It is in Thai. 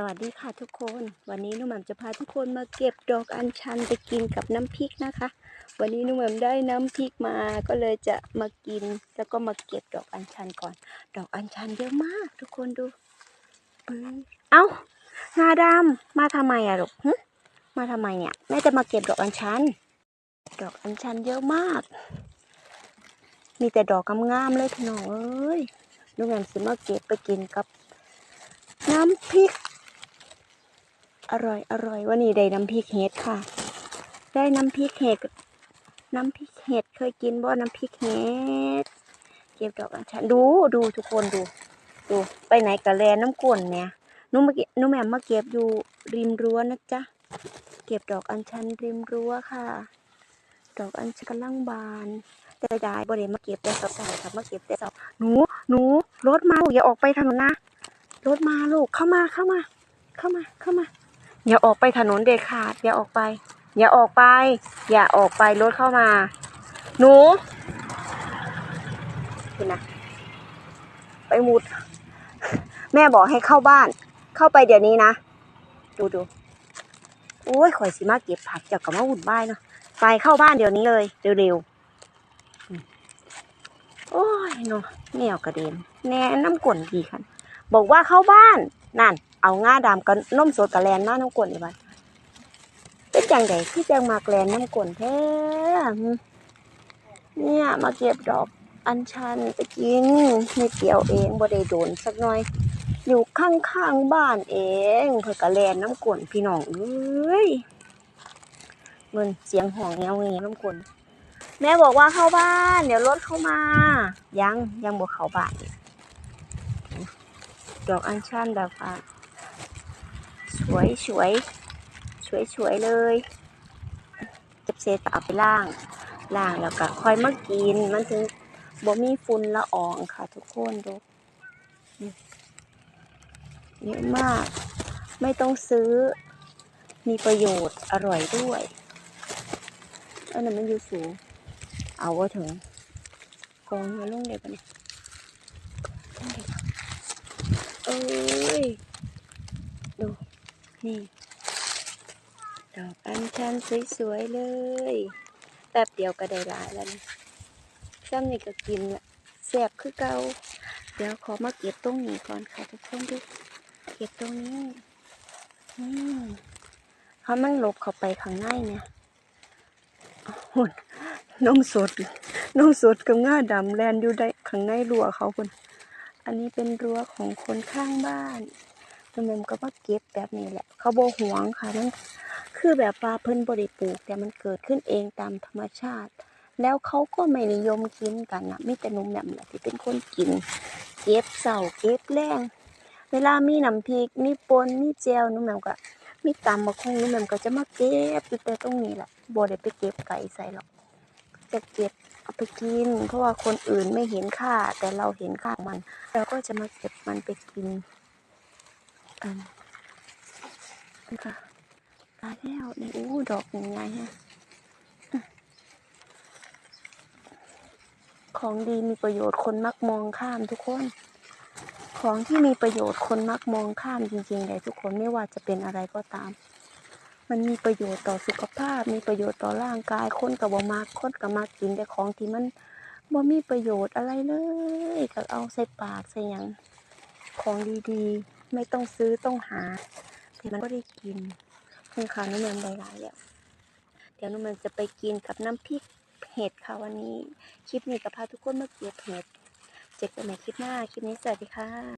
สวัสดีค่ะทุกคน วันนี้นุ่มแหม่มจะพาทุกคนมาเก็บดอกอัญชันไปกินกับน้ำพริกนะคะ วันนี้นุ่มแหม่มได้น้ำพริกมาก็เลยจะมากิน แล้วก็มาเก็บดอกอัญชันก่อน ดอกอัญชันเยอะมาก ทุกคนดูเอ้างาดำมาทำไมอะลูกหึมาทำไมเนี่ยแม่จะมาเก็บดอกอัญชัน ดอกอัญชันเยอะมาก มีแต่ดอกงามๆเลยพี่น้องเอ้ยนุ่มแหม่มสิมาเก็บไปกินกับ น้ำพริก อร่อยอร่อยวันนี้ได้น้ำพริกเห็ดค่ะ ได้น้ำพริกเห็ดน้ำพริกเห็ดเคยกินบ่น้ำพริกเห็ดเก็บดอกอัญชันดูดูทุกคนดู ดูไปไหนกะแลน้ำกวนเนี่ยนุ่มมาเก็บนุ่มแหม่มมาเก็บอยู่ริมรั้วนะจ๊ะเก็บดอกอัญชันริมรั้วค่ะ ดอกอัญชันกำลังบาน แต่ได้บ่ได้มาเก็บแต่สาวๆค่ะมาเก็บแต่สาวหนูหนูรถมาลูกอย่าออกไปถนนนะรถมาลูกเข้ามาเข้ามา เข้ามาเข้ามา อย่าออกไปถนนเด็ดขาด อย่าออกไป อย่าออกไป อย่าออกไปรถเข้ามา หนูคุณนะไปมุด แม่บอกให้เข้าบ้าน เข้าไปเดี๋ยวนี้นะ ดูดูโอ้ยข่อยสิมาเก็บผักจากกับมาวุ่นวายเนาะไปเข้าบ้านเดี๋ยวนี้เลยเร็วๆโอ้ยเนาะแนวกระเด็นแน่น้ำกลนดีคันบอกว่าเข้าบ้านนั่น เอาง่าดำกับนมสดกับแลนมาน้ำกลนอีบันเป็นจังไดที่จังมากแลนน้ำกลนแท้เนี่ยมาเก็บดอกอัญชันไปกินไม่เกี่ยวเองบ่ได้โดนสักหน่อย อยู่ข้างๆบ้านเองเพื่อกะแลนน้ำกลนพี่น้องเอ้ยเงินเสียงห่องเงี้ยวเงี้ยน้ำกลนแม่บอกว่าเข้าบ้าน เดี๋ยวรถเข้ามา ยังยังบอกเข้าบ้านดอกอัญชันแบบว่า สวยสวยสวยสวยๆเลยเก็บเศษเอาไปล่างล่างแล้วก็ค่อยมากินมันถึงบ่มีฝุ่นละอองค่ะ ทุกคนดูเยอะมาก ไม่ต้องซื้อ มีประโยชน์อร่อยด้วยอันนั้นมันอยู่สูง เอาว่าถึงกองมาลงเดี๋ยวกันเนี่ยเอ้ยดู นี่ดอกอัญชันสวยๆเลย แป๊บเดียวก็ได้หลายแล้วนะซ้ำนี่ก็กินละแซ่บคือเกาเดี๋ยวขอมาเก็บตรงนี้ก่อนค่ะทุกคนดูเก็บตรงนี้อืมเขามันหลบเข้าไปข้างในเนี่ยหุ่นนมสดนมสดกับง่าดำแลนอยู่ได้ข้างในรั้วเขาคน อันนี้เป็นรั้วของคนข้างบ้าน คุณแม่ก็มาเก็บแบบนี้แหละ เขาโบหวงค่ะมันคือแบบว่าเพิ่นบริปลูก แต่มันเกิดขึ้นเองตามธรรมชาติ แล้วเขาก็ไม่นิยมกินกันนะมีแต่นุ่มแหม่มแหละที่เป็นคนกิน เก็บเสาเก็บแรงเวลามีน้ำพริกมีปนมีแจวหนุ่มแหม่มก็มีตำมะคงนุ่มแหม่มก็จะมาเก็บอยู่แต่ตรงนี้แหละบ่ได้ไปเก็บไก่ใส่หรอกจะเก็บเอาไปกิน เพราะว่าคนอื่นไม่เห็นค่า แต่เราเห็นค่ามันเราก็จะมาเก็บมันไปกิน กันค่ะตายแล้วนี่อู้ดอกยังไงฮะของดีมีประโยชน์คนมักมองข้ามทุกคน ของที่มีประโยชน์คนมักมองข้ามจริงๆเลยทุกคนไม่ว่าจะเป็นอะไรก็ตาม มันมีประโยชน์ต่อสุขภาพ มีประโยชน์ต่อร่างกายคนกับบมากคนกับมากินแต่ของที่มันบ่มีประโยชน์อะไรเลยก็เอาใส่ปากใส่ยังของดีๆ ไม่ต้องซื้อต้องหา แต่มันก็ได้กินคุณค่ะน้ำมันหลายๆแล้วเดี๋ยวน้ำมันจะไปกินกับน้ำพริกเห็ดค่ะวันนี้ คลิปนี้กับพาทุกคนมาเก็บเห็ด เจอกันใหม่คลิปหน้า คลิปนี้สวัสดีค่ะ